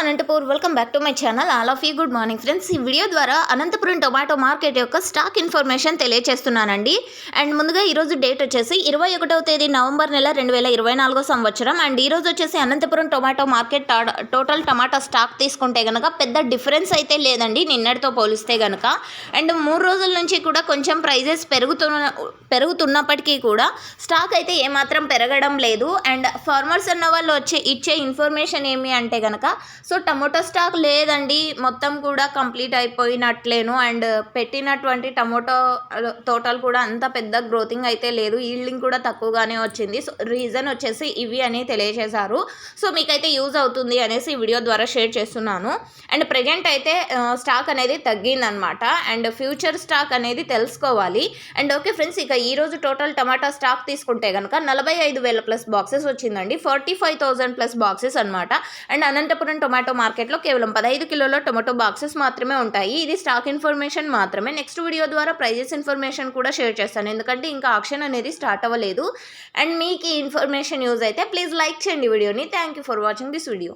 Anantapur. Welcome back to my channel all of you good morning friends ఈ video ద్వారా Anantapuram tomato market యొక్క stock information తెలియజేస్తున్నానండి and ముందుగా ఈరోజు డేట్ వచ్చేసి ఇరవై ఒకటవ తేదీ నవంబర్ నెల రెండు వేల ఇరవై నాలుగో సంవత్సరం. అండ్ ఈరోజు వచ్చేసి Anantapuram tomato market total tomato stock తీసుకుంటే కనుక పెద్ద డిఫరెన్స్ అయితే లేదండి నిన్నటితో పోలిస్తే కనుక అండ్ మూడు రోజుల నుంచి కూడా కొంచెం ప్రైజెస్ పెరుగుతున్న పెరుగుతున్నప్పటికీ కూడా స్టాక్ అయితే ఏమాత్రం పెరగడం లేదు. అండ్ ఫార్మర్స్ అన్న వాళ్ళు వచ్చే ఇచ్చే ఇన్ఫర్మేషన్ ఏమి అంటే కనుక సో టమోటో స్టాక్ లేదండి. మొత్తం కూడా కంప్లీట్ అయిపోయినట్లేను. అండ్ పెట్టినటువంటి టమోటో తోటలు కూడా అంత పెద్ద గ్రోతింగ్ అయితే లేదు. ఈల్డింగ్ కూడా తక్కువగానే వచ్చింది. సో రీజన్ వచ్చేసి ఇవి అని తెలియజేశారు. సో మీకైతే యూజ్ అవుతుంది అనేసి వీడియో ద్వారా షేర్ చేస్తున్నాను. అండ్ ప్రజెంట్ అయితే స్టాక్ అనేది తగ్గిందనమాట. అండ్ ఫ్యూచర్ స్టాక్ అనేది తెలుసుకోవాలి. అండ్ ఓకే ఫ్రెండ్స్ ఇక ఈరోజు టోటల్ టమాటా స్టాక్ తీసుకుంటే కనుక నలభై ఐదు వేల ప్లస్ బాక్సెస్ వచ్చిందండి. Forty five thousand plus boxes అనమాట అండ్ అనంతపురం టొమాటో మార్కెట్లో కేవలం పదహైదు కిలోల టొమాటో బాక్సెస్ మాత్రమే ఉంటాయి. ఇది స్టాక్ ఇన్ఫర్మేషన్ మాత్రమే. నెక్స్ట్ వీడియో ద్వారా ప్రైజెస్ ఇన్ఫర్మేషన్ కూడా షేర్ చేస్తాను. ఎందుకంటే ఇంకా ఆక్షన్ అనేది స్టార్ట్ అవ్వలేదు. అండ్ మీకు ఈ ఇన్ఫర్మేషన్ యూజ్ అయితే ప్లీజ్ లైక్ చేయండి వీడియోని thank you for watching this video